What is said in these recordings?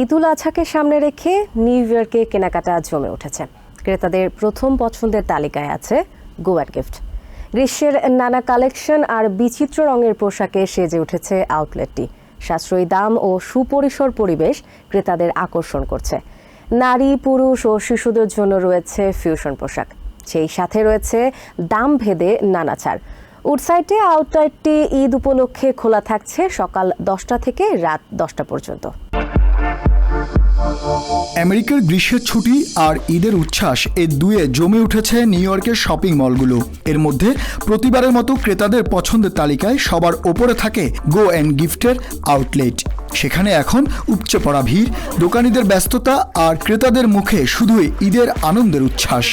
ঈদুল আজহাকে সামনে রেখে নিউ ইয়র্কে কেনাকাটা জমে উঠেছে। ক্রেতাদের প্রথম পছন্দের তালিকায় আছে গোয়ার গিফট গ্রীষ্মের নানা কালেকশন আর বিচিত্র রঙের পোশাকে সেজে উঠেছে আউটলেটটি। সাশ্রয়ী দাম ও সুপরিসর পরিবেশ ক্রেতাদের আকর্ষণ করছে। নারী, পুরুষ ও শিশুদের জন্য রয়েছে ফিউশন পোশাক। সেই সাথে রয়েছে দাম ভেদে নানা ছাড়। উডসাইটে আউটলেটটি ঈদ উপলক্ষে খোলা থাকছে সকাল দশটা থেকে রাত দশটা পর্যন্ত। আমেরিকার গ্রীষ্মের ছুটি আর ঈদের উচ্ছ্বাস এ দুয়ে জমে উঠেছে নিউ ইয়র্কের শপিং মলগুলো। এর মধ্যে প্রতিবারের মতো ক্রেতাদের পছন্দের তালিকায় সবার ওপরে থাকে গো অ্যান্ড গিফটের আউটলেট। সেখানে এখন উপচে পড়া ভিড়, দোকানিদের ব্যস্ততা আর ক্রেতাদের মুখে শুধুই ঈদের আনন্দের উচ্ছ্বাস।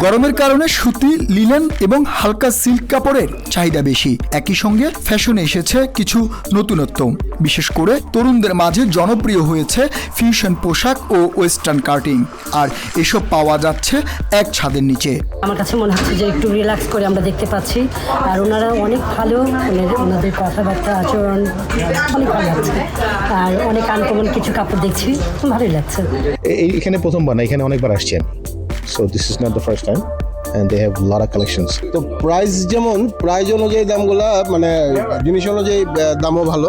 গরমের কারণে সুতি লিলেন এবং হালকা সিল্ক কাপড়ের চাহিদা বেশি। একই সঙ্গে ফ্যাশনে এসেছে কিছু নতুনত্ব। বিশেষ করে তরুণদের মাঝে জনপ্রিয় হয়েছে ফিউশন পোশাক ও ওয়েস্টার্ন কার্টিং আর এসব পাওয়া যাচ্ছে এক ছাদের নিচে। আমার কাছে মনে হচ্ছে যে একটু রিল্যাক্স করে আমরা দেখতে পাচ্ছি। আর ওনারা অনেক ভালো ওনাদের- কথাবার্তা আচরণ অনেক ভালো লাগছে আর অনেক আনকমন কিছু কাপড় দেখছি ভালোই লাগছে। এই- এখানে প্রথমবার না এখানে অনেকবার আসছেন? So this is not the first time and they have of collections তো প্রাইস যেমন প্রাইস অনুযায়ী দামগুলা মানে জিনিস অনুযায়ী দামও ভালো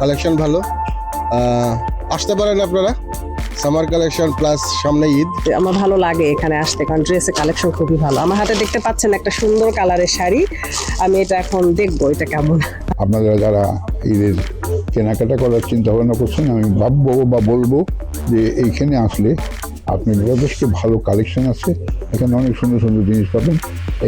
কালেকশন ভালো। আসতে পারেন আপনারা। সামার কালেকশন প্লাস সামনে ঈদ। আমার ভালো লাগে এখানে আসতে কারণ ড্রেসের কালেকশন খুবই ভালো। আমার হাতে দেখতে পাচ্ছেন একটা সুন্দর কালারের শাড়ি। আমি এটা এখন দেখব এটা কেমন। আপনারা যারা ঈদের কেনাকাটা করার চিন্তা ভাবনা করছেন আমি ভাববো বা বলব যে এইখানে আসলে আপনি যথেষ্ট ভালো কালেকশন আছে? এখানে অনেক সুন্দর সুন্দর জিনিস পাবেন।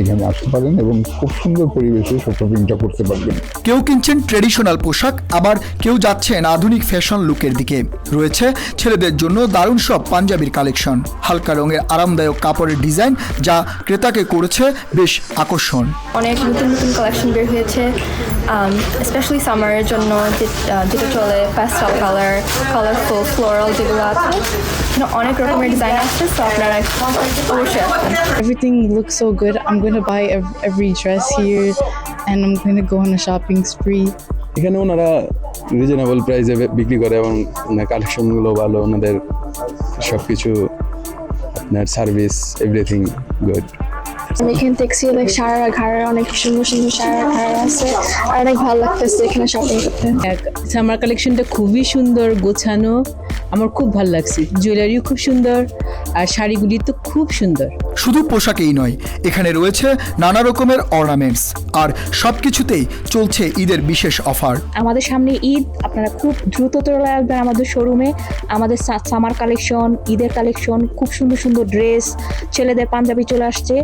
এখানে আসতে পারেন এবং খুব সুন্দর পরিবেশে শপিংটা করতে পারবেন। কেউ কিনছেন ট্রেডিশনাল পোশাক আবার কেউ যাচ্ছেন আধুনিক ফ্যাশন লুকের দিকে। রয়েছে ছেলেদের জন্য দারুণ সব পাঞ্জাবির কালেকশন হালকা রঙের আরামদায়ক কাপড়ের ডিজাইন যা ক্রেতাকে করেছে বেশ আকর্ষণ। অনেক নতুন নতুন কালেকশন বের হয়েছে। স্পেশালি সামারের জন্য যে- আহ, যেটা চলে প্যাস্টাল কালার কালারফুল ফ্লোরাল যেগুলো আছে এখানে অনেক রকমের ডিজাইন আসছে তো আপনারা অবশ্যই আসবেন Everything looks so good. I'm going to buy ev- every dress here and I'm going to go on a shopping spree. এখানে ওনারা রিজনেবল প্রাইসে বিক্রি করে এবং কালেকশনগুলো ভালো ওনাদের সব কিছু আপনার সার্ভিস এভরিথিং গুড আমি এখানে দেখছি অনেক সারা ঘাড়ের অনেক সুন্দর সুন্দর সারা ঘাড় আছে। আর অনেক ভালো লাগতেছে এখানে শপিং করতে। সামার কালেকশনটা খুবই সুন্দর গোছানো। আমার খুব ভালো লাগছে। জুয়েলারিও খুব সুন্দর আর শাড়িগুলি তো খুব সুন্দর। শুধু পোশাকেই নয় এখানে রয়েছে নানা রকমের অর্নামেন্টস আর সব কিছুতেই চলছে ঈদের বিশেষ অফার আমাদের সামনে ঈদ আপনারা খুব দ্রুত চলে আসবেন আমাদের শোরুমে আমাদের সামার কালেকশন ঈদের কালেকশন খুব সুন্দর সুন্দর ড্রেস ছেলেদের পাঞ্জাবি চলে আসছে।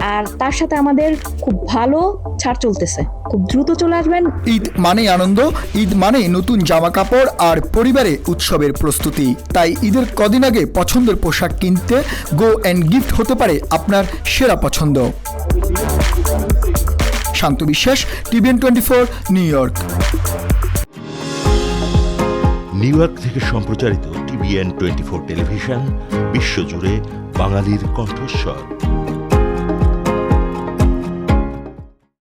আর তার সাথে আমাদের খুব ভালো ছাড় চলতেছে। খুব দ্রুত চলে আসবেন। ঈদ মানেই আনন্দ ঈদ মানে নতুন জামা কাপড় আর পরিবারে উৎসবের প্রস্তুতি। তাই ঈদের কদিন আগে পছন্দের পোশাক কিনতে গো অ্যান্ড গিফট হতে পারে আপনার সেরা পছন্দ। Shanta Biswas TVN twenty four New York. New York থেকে সম্প্রচারিত টিভিএন টোয়েন্টি ফোর টেলিভিশন বিশ্বজুড়ে বাঙালির কণ্ঠস্বর।